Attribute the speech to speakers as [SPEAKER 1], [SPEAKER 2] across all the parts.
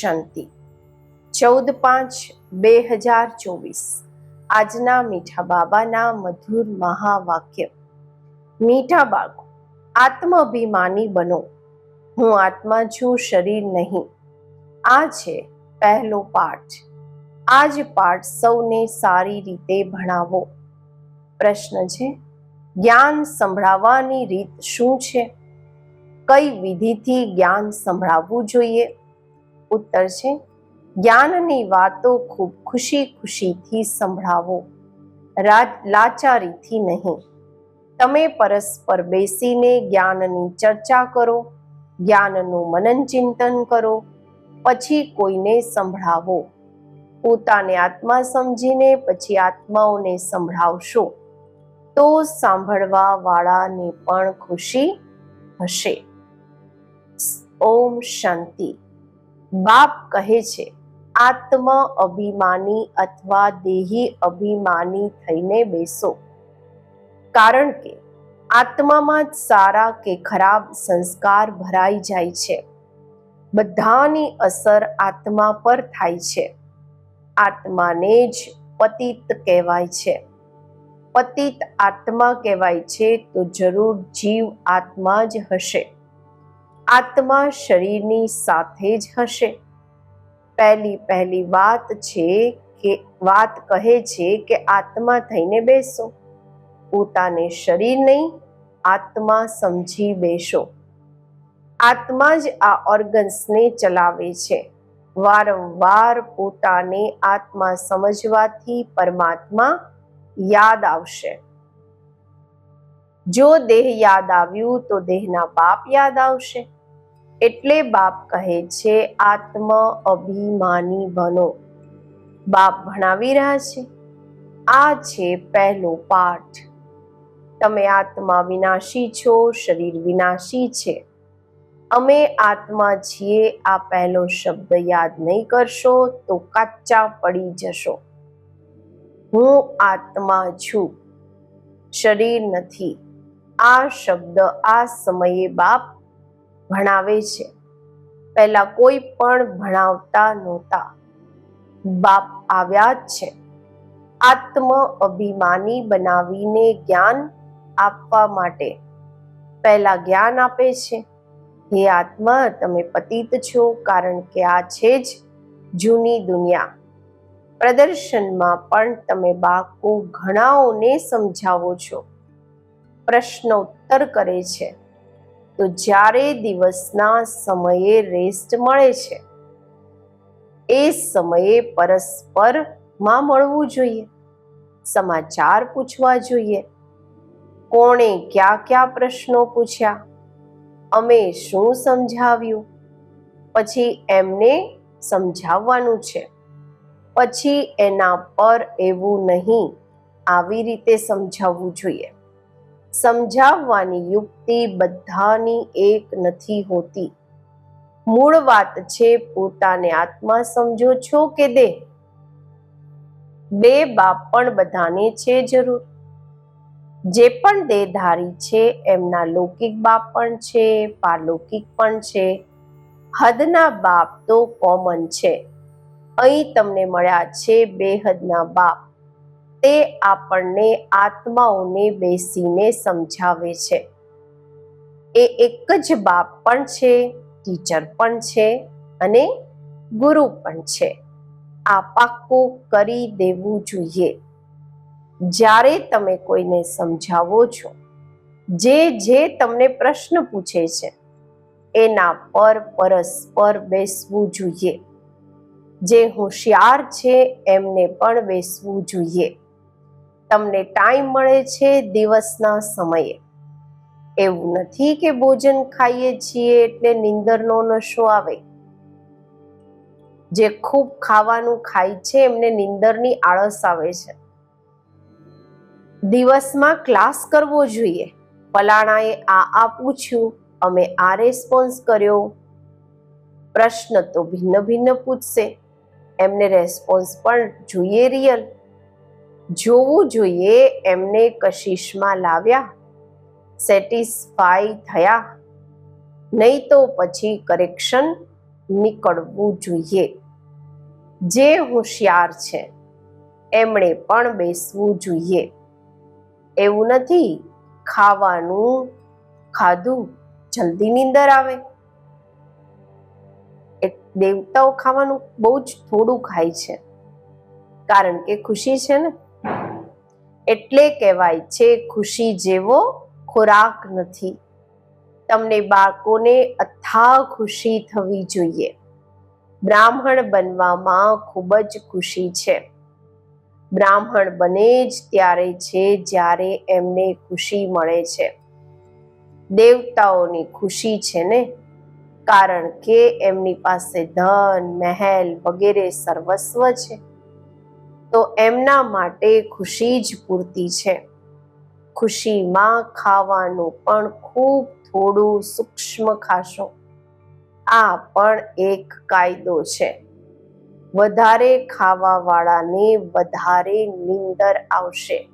[SPEAKER 1] શાંતિ. ચૌદ પાંચ બે હજાર ચોવીસ. આજના મીઠા બાબાના મધુર મહાવાક્ય. મીઠા બાળકો, આત્માભિમાની બનો. હું આત્મા છું, શરીર નહીં. આ છે પહેલો પાઠ. આ જ પાઠ સૌને સારી રીતે ભણાવો. પ્રશ્ન છે, જ્ઞાન સંભળાવવાની રીત શું છે? કઈ વિધિથી જ્ઞાન સંભળાવવું જોઈએ? ઉત્તર છે. જ્ઞાનની વાતો ખૂબ ખુશી ખુશીથી સંભળાવો લાચારીથી નહીં. તમે પરસ્પર બેસીને જ્ઞાનની ચર્ચા કરો, જ્ઞાનનું મનન ચિંતન કરો, પછી કોઈને સંભળાવો. પોતાને આત્મા સમજીને પછી આત્માઓને સંભળાવશો. તો સાંભળવા વાળાને પણ ખુશી હશે. ઓમ શાંતિ. બાપ કહે છે, આત્મ અભિમાની અથવા દેહી અભિમાની થઈને બેસો. કારણ કે આત્મામાં જ સારા કે ખરાબ સંસ્કાર ભરાઈ જાય છે. બધાની અસર આત્મા પર થાય છે. આત્માને જ પતિત કહેવાય છે. પતિત આત્મા કહેવાય છે તો જરૂર જીવ આત્મા જ હશે. આત્મા શરીરની સાથે જ હશે. પહેલી પહેલી વાત છે કે, વાત કહે છે કે આત્મા થઈને બેસો. પોતાને શરીર નહીં, આત્મા સમજી બેસો. આત્મા જ આ ઓર્ગન્સને ચલાવે છે. વારંવાર પોતાને આત્મા સમજવાથી પરમાત્મા યાદ આવશે. જો દેહ યાદ આવ્યું તો દેહના પાપ યાદ આવશે. એટલે બાપ કહે છે, આત્મ અભિમાની બનો. બાપ ભણાવી રહ્યા છે. આ છે પહેલો પાઠ. તમે આત્મા વિનાશી છો, શરીર વિનાશી છે. અમે આત્મા છીએ, આ પહેલો શબ્દ યાદ નહીં કરશો તો કાચા પડી જશો. હું આત્મા છું, શરીર નથી. આ શબ્દ આ સમયે બાપ ભણાવે છે. પહેલા કોઈ પણ ભણાવતા નહોતા. બાપ આવ્યા જ છે. આત્મ અભિમાની બનાવીને જ્ઞાન આપવા માટે. પહેલા જ્ઞાન આપે છે. હે આત્મા, તમે પતિત છો કારણ કે આ છે જ જૂની દુનિયા. પ્રદર્શનમાં પણ તમે બાળકો ઘણાઓને સમજાવો છો. પ્રશ્નોત્તર કરે છે. તો જ્યારે દિવસના સમયે રેસ્ટ મળે છે, એ સમયે પરસ્પરમાં મળવું જોઈએ, સમાચાર પૂછવા જોઈએ, કોણે ક્યાં ક્યાં પ્રશ્નો પૂછ્યા, અમે શું સમજાવ્યું, પછી એમને સમજાવવાનું છે, પછી એના પર એવું નહીં, આવી રીતે સમજાવવું જોઈએ. સમજાવવાની યુક્તિ બધાની એક નથી હોતી. મૂળ વાત છે, પોતાને આત્મા સમજો છો કે દેહ? બે બાપ પણ બધાને છે જરૂર. જે પણ દેહધારી છે, એમના લૌકિક બાપ પણ છે પારલૌકિક પણ છે. હદના બાપ તો કોમન છે. અહીં તમને મળ્યા છે બેહદના બાપ. તે આપણને આત્માઓને બેસીને સમજાવે છે. એ એક જ બાપ પણ છે, ટીચર પણ છે અને ગુરુ પણ છે. આ પાક્કું કરી દેવું જોઈએ. જ્યારે તમે કોઈને સમજાવો છો, જે જે તમને પ્રશ્ન પૂછે છે, એના પર પરસ્પર બેસવું જોઈએ. જે હોશિયાર છે, એમને પણ બેસવું જોઈએ. તમને ટાઈમ મળે છે દિવસના સમયે. એવું નથી કે ભોજન ખાઈએ છીએ એટલે નીંદરનો નશો આવે. જે ખૂબ ખાવાનું ખાય છે એમને નીંદરની આળસ આવે છે. દિવસમાં ક્લાસ કરવો જોઈએ. ફલાણાએ આ આ પૂછ્યું અમે આ રેસ્પોન્સ કર્યો. પ્રશ્ન તો ભિન્ન ભિન્ન પૂછશે. એમને રેસ્પોન્સ પણ જોઈએ રિયલ જોવું જોઈએ એમને કશિશમાં લાવ્યા, સેટિસ્ફાઈ થયા. નહીં તો પછી કરેક્શન નીકળવું જોઈએ. જે હોશિયાર છે, એમણે પણ બેસવું જોઈએ. એવું નથી, ખાવાનું ખાધું, જલ્દી નીંદર આવે. દેવતાઓ ખાવાનું બહુ જ થોડું ખાય છે. કારણ કે ખુશી છે ને? એટલે કહેવાય છે, ખુશી જેવો ખોરાક નથી. તમને બાળકોને અથા ખુશી થવી જોઈએ. બ્રાહ્મણ બનવામાં ખૂબ જ ખુશી છે. બ્રાહ્મણ બને જ ત્યારે છે, જ્યારે એમને ખુશી મળે છે. દેવતાઓની ખુશી છે ને? કારણ કે એમની પાસે ધન, મહેલ વગેરે સર્વસ્વ છે. તો એમના માટે ખુશી જ પૂરતી છે. ખુશીમાં ખાવાનું પણ ખૂબ થોડું સૂક્ષ્મ ખાશો. આ પણ એક કાયદો છે. વધારે ખાવાવાળાને વધારે નીંદર આવશે.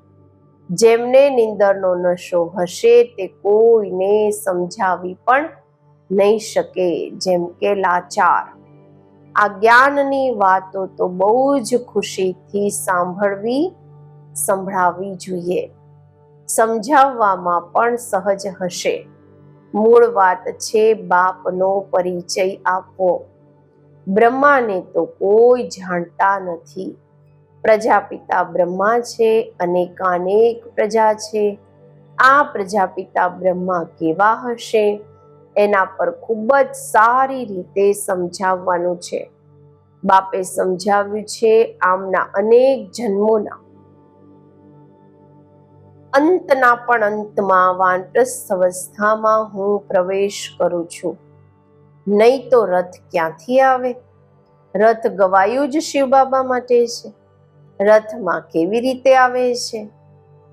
[SPEAKER 1] જેમને નીંદરનો નશો હશે તે કોઈને સમજાવી પણ નહીં શકે, જેમ કે લાચાર. આ જ્ઞાનની વાતો તો બહુ જ ખુશીથી સાંભળવી, સંભળાવવી જોઈએ. સમજાવવામાં પણ સહજ હશે. મૂળ વાત છે બાપનો પરિચય આપવો. બ્રહ્માને તો કોઈ જાણતા નથી. પ્રજાપિતા બ્રહ્મા છે અનેકાનેક પ્રજા છે. આ પ્રજાપિતા બ્રહ્મા કેવા હશે? એના પર ખૂબ જ સારી રીતે સમજાવવાનું છે. બાપે સમજાવ્યું છે આમના અનેક જન્મોના. અંતના પણ અંતમાં વાનપ્રસ્થ અવસ્થામાં હું પ્રવેશ કરું છું. નહીં તો રથ ક્યાંથી આવે? રથ ગવાયું જ શિવ બાબા માટે છે. રથમાં કેવી રીતે આવે છે?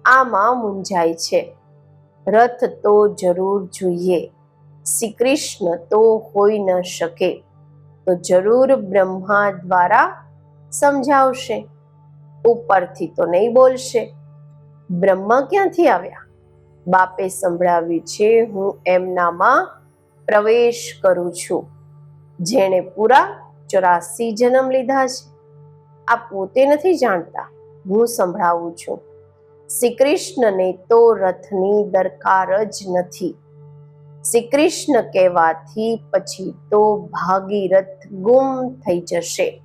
[SPEAKER 1] આમાં મૂંઝાય છે. રથ તો જરૂર જોઈએ. શ્રી કૃષ્ણ તો હોઈ ન શકે. તો જરૂર બ્રહ્મા દ્વારા સમજાવશે. ઉપરથી તો નહીં બોલશે. બ્રહ્મા ક્યાંથી આવ્યા? બાપે સંભળાવ્યું છે, હું એમનામાં પ્રવેશ કરું છું. જેણે પૂરા ચોરાસી જન્મ લીધા છે. આ પોતે નથી જાણતા, હું સંભળાવું છું. શ્રી કૃષ્ણને તો રથની દરકાર જ નથી. શ્રી કૃષ્ણ કહેવાથી પછી તો ભાગીરથ ગુમ થઈ જશે.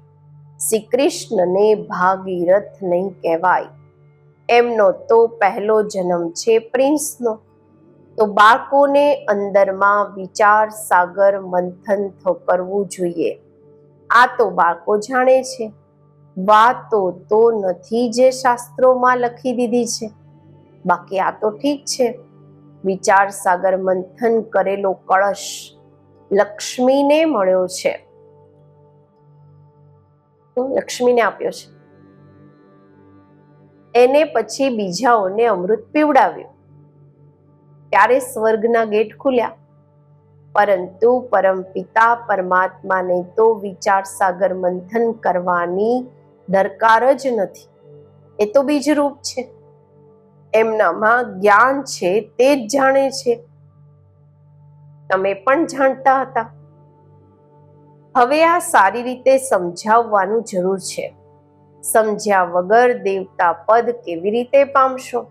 [SPEAKER 1] શ્રી કૃષ્ણને ભાગીરથ નહીં કહેવાય. એમનો તો પહેલો જન્મ છે પ્રિન્સનો. તો બાળકોને અંદરમાં વિચાર સાગર મંથન કરવું જોઈએ. આ તો બાળકો જાણે છે. વાતો તો નથી જે શાસ્ત્રોમાં લખી દીધી છે. બાકી આ તો ઠીક છે. વિચાર સાગર મંથન કરેલો કળશ લક્ષ્મીને મળ્યો છે. લક્ષ્મીને આપ્યો છે. એને પછી બીજાઓને અમૃત પીવડાવ્યું. ત્યારે સ્વર્ગના ગેટ ખુલ્યા. પરંતુ પરમ પિતા પરમાત્માને તો વિચાર સાગર મંથન કરવાની દરકાર જ નથી. એ તો બીજરૂપ છે. એમનામાં જ્ઞાન છે તે જ જાણે છે. તમે પણ જાણતા હતા. હવે આ સારી રીતે સમજાવવાનું જરૂર છે. સમજ્યા વગર દેવતા પદ કેવી રીતે પામશો?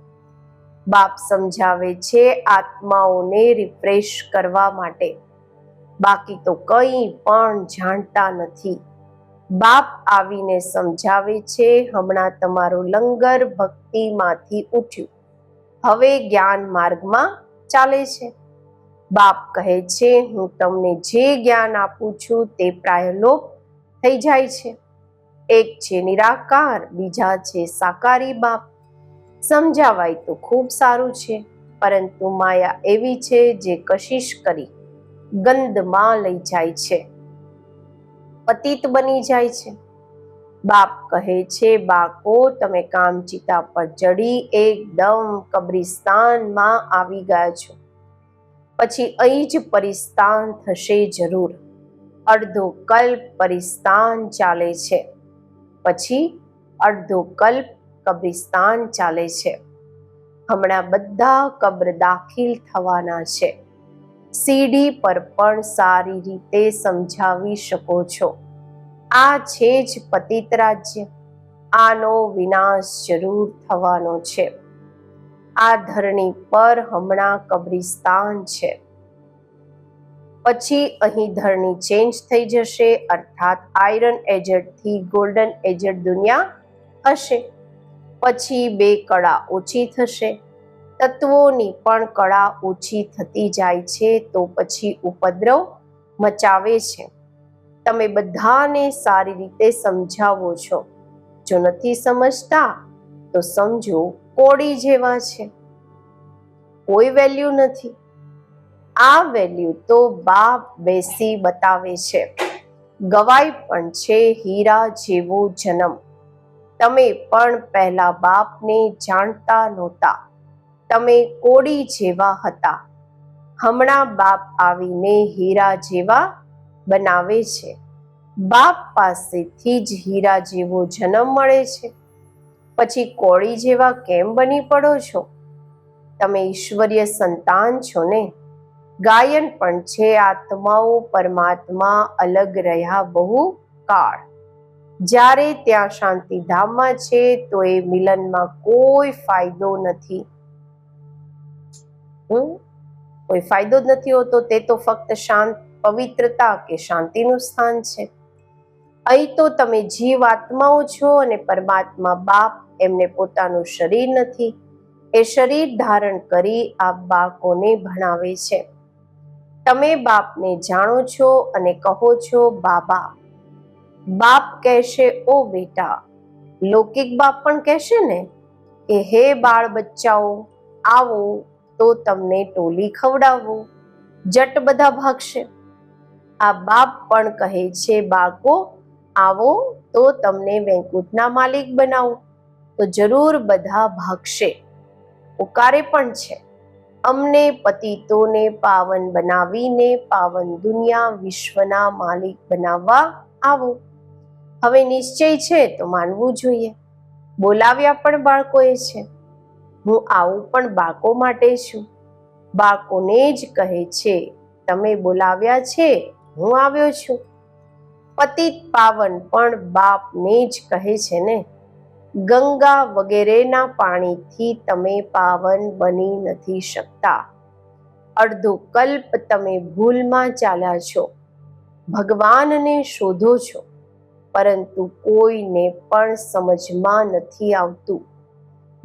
[SPEAKER 1] બાપ સમજાવે છે આત્માઓને રિફ્રેશ કરવા માટે. બાકી તો કંઈ પણ જાણતા નથી. બાપ આવીને સમજાવે છે, હમણાં તમારું લંગર ભક્તિમાંથી ઉઠ્યું. હવે જ્ઞાન માર્ગમાં ચાલે છે. બાપ કહે છે, હું તમને જે જ્ઞાન આપું છું તે પ્રાયલોપ થઈ જાય છે. એક છે નિરાકાર, બીજા છે સાકારી બાપ. સમજાવાય તો ખૂબ સારું છે, પરંતુ માયા એવી છે જે કશિશ કરી ગંદમાં લઈ જાય છે. પતિત બની જાય છે. બાપ કહે છે બાકો તમે કામચિતા પર ચડી એકદમ કબ્રિસ્તાનમાં આવી ગયા છો. પછી અહીં જ પરિસ્તાન થશે જરૂર. અડધો કલ્પ પરિસ્તાન ચાલે છે. પછી અડધો કલ્પ કબ્રિસ્તાન ચાલે છે. હમણાં બધા કબ્ર દાખિલ થવાના છે. સીડી પર પણ સારી રીતે સમજાવી શકો છો. આ છે જ પતિત રાજ્ય. આનો વિનાશ જરૂર થવાનો છે. આ ધરણી પર હમણાં કબ્રિસ્તાન છે. પછી અહીં ધરણી ચેન્જ થઈ જશે, અર્થાત આયરન એજડથી ગોલ્ડન એજડ દુનિયા હશે. પછી બે કળા ઓછી થશે. તત્વોની પણ કળા ઓછી થતી જાય છે તો પછી ઉપદ્રવ મચાવે છે. તમે બધાને સારી રીતે સમજાવો છો. જો નથી સમજતા, તો સમજો કોડી જેવા છે. કોઈ વેલ્યુ નથી. આ વેલ્યુ તો બાપ બેસી બતાવે છે. ગવાય પણ છે હીરા જેવો જન્મ. તમે પણ પહેલા બાપને જાણતા નહોતા. તમે કોડી જેવા હતા. હમણાં બાપ આવીને હીરા જેવા બનાવે છે. બાપ પાસેથી જ હીરા જેવો જન્મ મળે છે. પછી કોળી જેવા કેમ બની પડો છો? તમે ઈશ્વરીય સંતાન છો ને? ગાયન પણ છે આત્માઓ પરમાત્મા અલગ રહ્યા બહુ કાળ. જ્યારે ત્યાં શાંતિધામમાં છે તો એ મિલનમાં કોઈ ફાયદો નથી. હમ કોઈ ફાયદો જ નથી હોતો, તે તો ફક્ત શાંત, પવિત્રતા કે શાંતિનું સ્થાન છે. અહીં તો તમે જીવ આત્માઓ છો અને પરમાત્મા બાપ એમને પોતાનું શરીર નથી. એ શરીર ધારણ કરી આ બાળકોને ભણાવે છે. તમે બાપને જાણો છો અને કહો છો, બાબા, બાપ કહેશે, ઓ બેટા. લૌકિક બાપ પણ કહેશે ને, કે, હે બાળ બચ્ચાઓ, આવો તો તમને ટોલી ખવડાવો. જટ બધા ભાગશે. આ બાપ પણ કહે છે, બાળકો, આવો તો તમને વેંકુટના માલિક બનાવો. તો જરૂર બધા ભાગશે. ઉકારે પણ છે. અમને પતિતોને પાવન બનાવીને પાવન દુનિયા વિશ્વના માલિક બનાવવા આવો. હવે નિશ્ચય છે તો માનવું જોઈએ. બોલાવ્યા પણ બાળકોએ છે. હું આવું પણ બાકો માટે છું. બાકોને જ કહે છે, તમે બોલાવ્યા છે, હું આવ્યો છું. પતિત પાવન પણ બાપને જ કહે છે ને, ગંગા વગેરેના પાણીથી તમે પાવન બની નથી શકતા. અડધો કલ્પ તમે ભૂલમાં ચાલ્યા છો. ભગવાનને શોધો છો. પરંતુ કોઈને પણ સમજમાં નથી આવતું.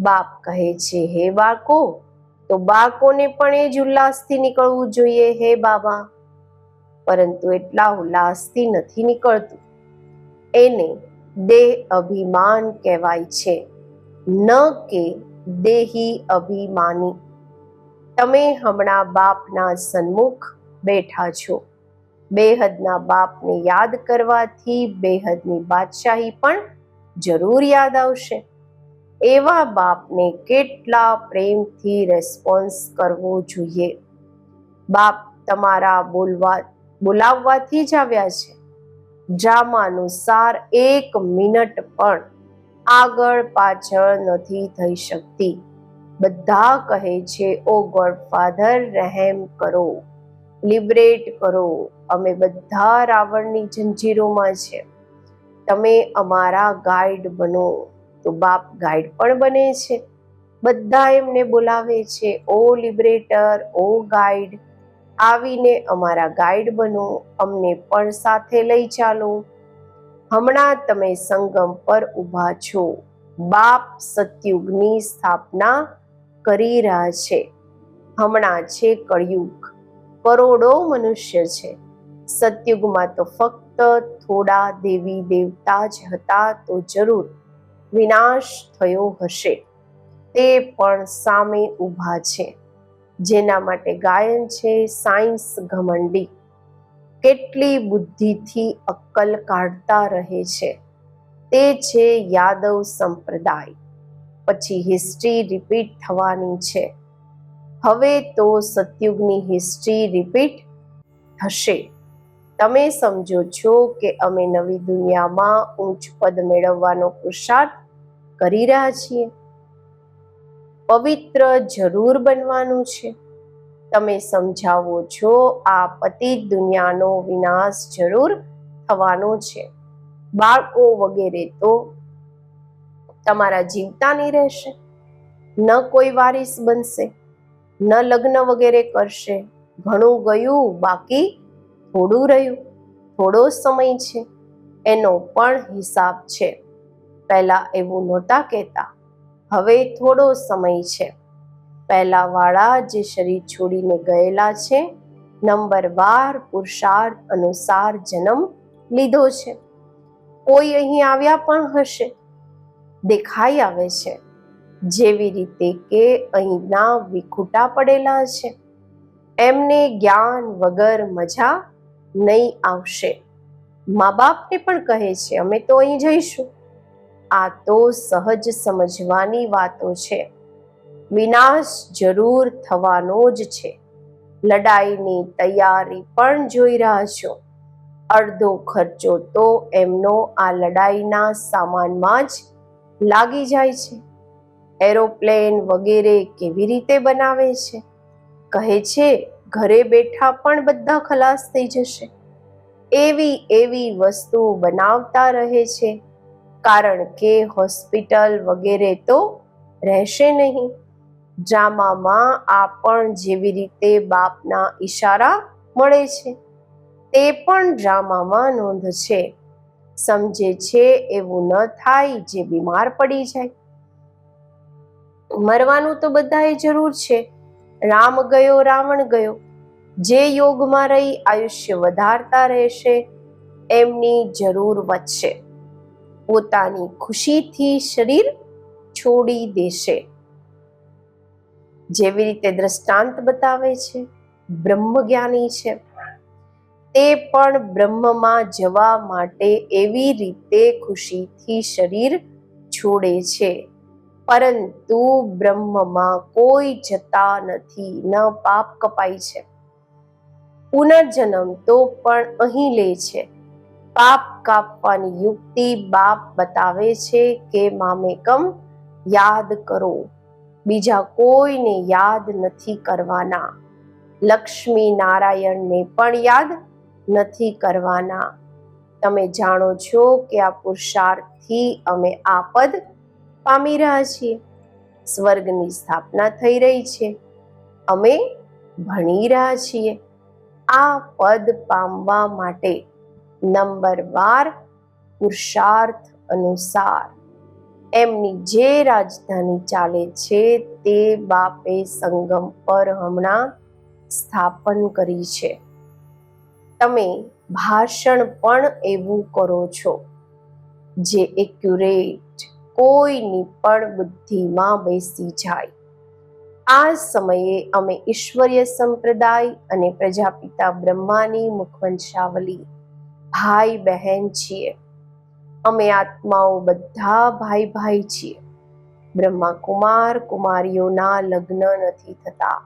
[SPEAKER 1] બાપ કહે છે, હે બાળકો, તો બાળકોને પણ એ જ ઉલ્લાસથી નીકળવું જોઈએ, હે બાબા. પરંતુ એટલા ઉલ્લાસથી નથી નીકળતું. એને દેહ અભિમાન કહેવાય છે. ન કે દેહી અભિમાની. તમે હમણાં બાપના સન્મુખ બેઠા છો. બેહદના બાપને યાદ કરવાથી બેહદની બાદશાહી પણ જરૂર યાદ આવશે. એવા બાપને કેટલા પ્રેમથી રેસ્પોન્સ કરવો જોઈએ? બાપ તમારા બોલવા, બોલાવવાથી જ આવ્યા છે. ડ્રામા અનુસાર એક મિનિટ પણ આગળ પાછળ નથી થઈ શકતી. બધા કહે છે, ઓ ગોડ ફાધર રહેમ કરો. લિબરેટ કરો. અમે બધા રાવણની જંજીરોમાં છે. તમે અમારા ગાઈડ બનો. તો બાપ ગાઈડ પણ બને છે. બધા એમને બોલાવે છે, ઓ લિબરેટર, ઓ ગાઈડ, આવીને અમારા ગાઈડ બનો, અમને પણ સાથે લઈ ચાલો. હમણાં તમે સંગમ પર ઊભા છો. બાપ સતયુગની સ્થાપના કરી રહ્યા છે. હમણાં છે કળયુગ. કરોડો મનુષ્ય છે. સતયુગમાં તો ફક્ત થોડા દેવી દેવતા જ હતા તો જરૂર. વિનાશ થયો હશે. તે પણ સામે ઊભા છે. જેના માટે ગાયન છે સાયન્સ ઘમંડી. કેટલી બુદ્ધિથી અક્કલ કાઢતા રહે છે. તે છે યાદવ સંપ્રદાય. પછી હિસ્ટ્રી રિપીટ થવાની છે. હવે તો સતયુગની હિસ્ટ્રી રિપીટ થશે. તમે સમજો છો કે અમે નવી દુનિયામાં ઊંચ પદ મેળવવાનો પુરુષાર્થ કરી રહ્યા છીએ. પવિત્ર જરૂર બનવાનું છે. તમે સમજાવો છો આ પતિત દુનિયાનો વિનાશ જરૂર થવાનો છે. બાળકો વગેરે તો તમારા જીવતાની રહેશે. ન કોઈ વારિસ બનશે. ન લગ્ન વગેરે કરશે. ઘણું ગયું, બાકી થોડું રહ્યું. થોડો સમય છે. એનો પણ હિસાબ છે. પહેલાં એવું નહોતા કહેતા. હવે થોડો સમય છે. પહેલા વાળા જે શરીર છોડીને ગયેલા છે, નંબર બાર પુરુષાર્થ અનુસાર જન્મ લીધો છે. કોઈ અહીં આવ્યા પણ હશે. દેખાઈ આવે છે. જેવી રીતે કે અહીંના વિખૂટા પડેલા છે. એમને જ્ઞાન વગર મજા નહીં આવશે. મા બાપને પણ કહે છે, અમે તો અહીં જઈશું. આ તો સહજ સમજવાની વાતો છે. વિનાશ જરૂર થવાનો જ છે. લડાઈની તૈયારી પણ જોઈ રહ્યા છો. અડધો ખર્ચો તો એમનો આ લડાઈના સામાનમાં જ લાગી જાય છે. એરોપ્લેન વગેરે કેવી રીતે બનાવે છે? કહે છે ઘરે બેઠા પણ બધા ખલાસ થઈ જશે. એવી એવી વસ્તુ બનાવતા રહે છે. કારણ કે હોસ્પિટલ વગેરે તો રહેશે નહીં. ડ્રામામાં આ પણ જેવી રીતે બાપના ઈશારા મળે છે. તે પણ ડ્રામામાં નોંધ છે. સમજે છે એવું ન થાય જે બીમાર પડી જાય. મરવાનું તો બધાએ જરૂર છે. રામ ગયો, રાવણ ગયો. જે યોગમાં રહી આયુષ્ય વધારતા રહેશે, એમની જરૂર વધશે. પોતાની ખુશીથી શરીર છોડી દેશે. જેવી રીતે દ્રષ્ટાંત બતાવે છે, બ્રહ્મજ્ઞાની છે. તે પણ બ્રહ્મમાં જવા માટે એવી રીતે ખુશીથી શરીર છોડે છે. પરંતુ બ્રહ્મમાં કોઈ જતા નથી, ન પાપ કપાય છે. પુનર્જન્મ તો પણ અહીં લે છે. પાપ કાપવાની યુક્તિ બાપ બતાવે છે કે મામેકમ યાદ કરો. બીજા કોઈને યાદ નથી કરવાના. લક્ષ્મી નારાયણને પણ યાદ નથી કરવાના. તમે જાણો છો કે આ પુરુષાર્થથી અમે આ પદ પામી રહ્યા છીએ. સ્વર્ગની સ્થાપના થઈ રહી છે. અમે ભણી રહ્યા છીએ. આ પદ પામવા માટે નંબર બાર પુરુષાર્થ અનુસાર એમની જે રાજધાની ચાલે છે તે બાપે સંગમ પર હમણાં સ્થાપન કરી છે. તમે ભાષણ પણ એવું કરો છો. જે એક્યુરેટ કોઈની પણ બુદ્ધિમાં બેસી જાય. આ સમયે અમે ઈશ્વરીય સંપ્રદાય અને પ્રજાપિતા બ્રહ્માની મુખવંશાવલી ભાઈ બહેન છીએ. અમે આત્માઓ બધા ભાઈ ભાઈ છીએ. બ્રહ્મા કુમાર કુમારીઓના લગ્ન નથી થતા.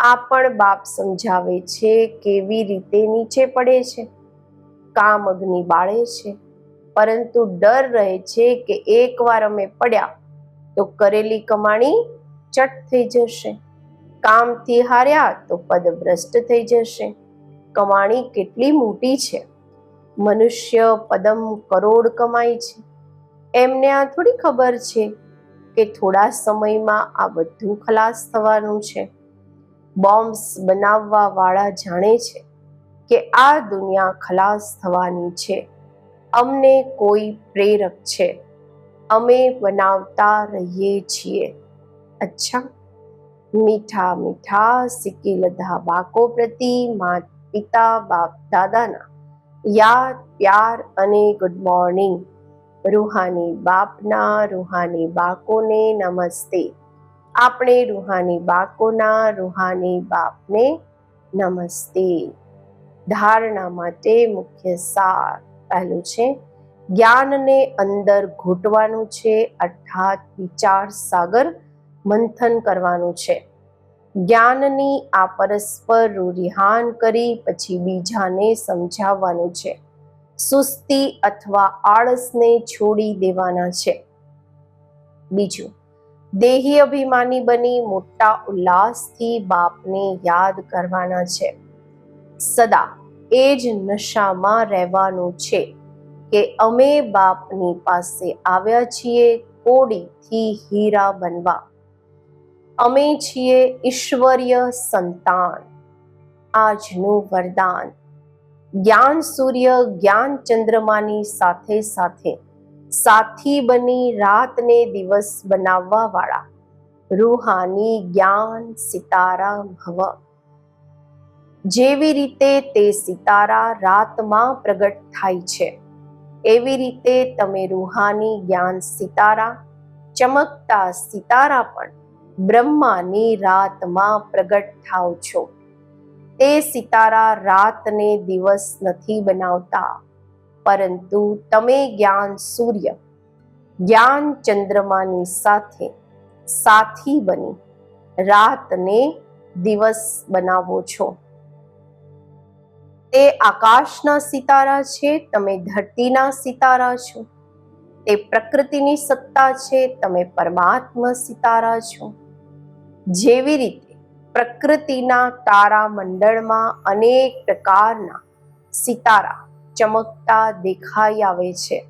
[SPEAKER 1] આ પણ બાપ સમજાવે છે કેવી રીતે નીચે પડે છે. કામ અગ્નિ બાળે છે. પરંતુ ડર રહે છે કે એકવાર અમે પડ્યા તો કરેલી કમાણી ચટ થઈ જશે. કામથી હાર્યા તો પદભ્રષ્ટ થઈ જશે. કમાણી કેટલી મોટી છે. મનુષ્ય પદમ કરોડ કમાય છે. એમને આ થોડી ખબર છે કે થોડા સમયમાં આ બધું ખલાસ થવાનું છે. બોમ્બ્સ બનાવવા વાળા જાણે છે કે આ દુનિયા ખલાસ થવાની છે. અમને કોઈ પ્રેરક છે. અમે બનાવતા રહીએ છીએ. અચ્છા. મીઠા મીઠા સિક્કી લધા બાકો પ્રતિ માત પિતા, બાપ, દાદાના. યાદ, પ્યાર અને ગુડ મોર્નિંગ રૂહાની બાપના, રૂહાની બાકોને નમસ્તે. આપણે રૂહાની બાકોના રૂહાની બાપને નમસ્તે. ધારણા માટે મુખ્ય સાર પહેલું છે, જ્ઞાનને અંદર ઘૂંટવાનું છે અર્થાત વિચાર સાગર મંથન કરવાનું છે. જ્ઞાનની આ પરસ્પર રૂરિહાન કરી પછી બીજાને સમજાવવાનું છે. સુસ્તી અથવા આળસને છોડી દેવાના છે. બીજું, દેહી અભિમાની બની મોટા ઉલ્લાસથી બાપને યાદ કરવાના છે. સદા એ જ નશામાં રહેવાનું છે કે અમે બાપની પાસે આવ્યા છીએ કોડીથી હીરા બનવા. અમે છીએ ઈશ્વરીય સંતાન, આજનું વરદાન. જ્ઞાન સૂર્ય, જ્ઞાન ચંદ્રમાની સાથે સાથે સાથી બની રાતને દિવસ બનાવવા વાળા રૂહાની જ્ઞાન સિતારા ભવ. જેવી રીતે તે સિતારા રાતમાં પ્રગટ થાય છે, એવી રીતે તમે રૂહાની જ્ઞાન સિતારા, ચમકતા સિતારા પણ બ્રહ્માની રાતમાં પ્રગટ થાવ છો. તે સિતારા રાતને દિવસ નથી બનાવતા, પરંતુ તમે જ્ઞાન સૂર્ય, જ્ઞાન ચંદ્રમાની સાથે સાથી બની રાતને દિવસ બનાવો છો. તે આકાશના સિતારા છે, તમે ધરતીના સિતારા છો. તે પ્રકૃતિની સત્તા છે, તમે પરમાત્મા સિતારા છો. જેવી રીતે પ્રકૃતિના તારા મંડળમાં અનેક પ્રકારના સિતારા ચમકતા દેખાઈ આવે છે.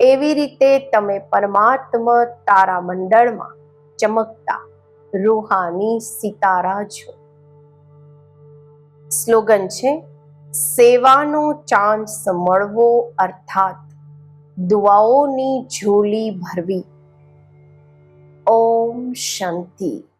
[SPEAKER 1] એવી રીતે તમે પરમાત્મા તારા મંડળમાં ચમકતા રૂહાની સિતારા છો. સ્લોગન છે સેવાનો ચાન્સ મળવો અર્થાત દુઆઓની ઝોલી ભરવી. ઓમ શાંતિ.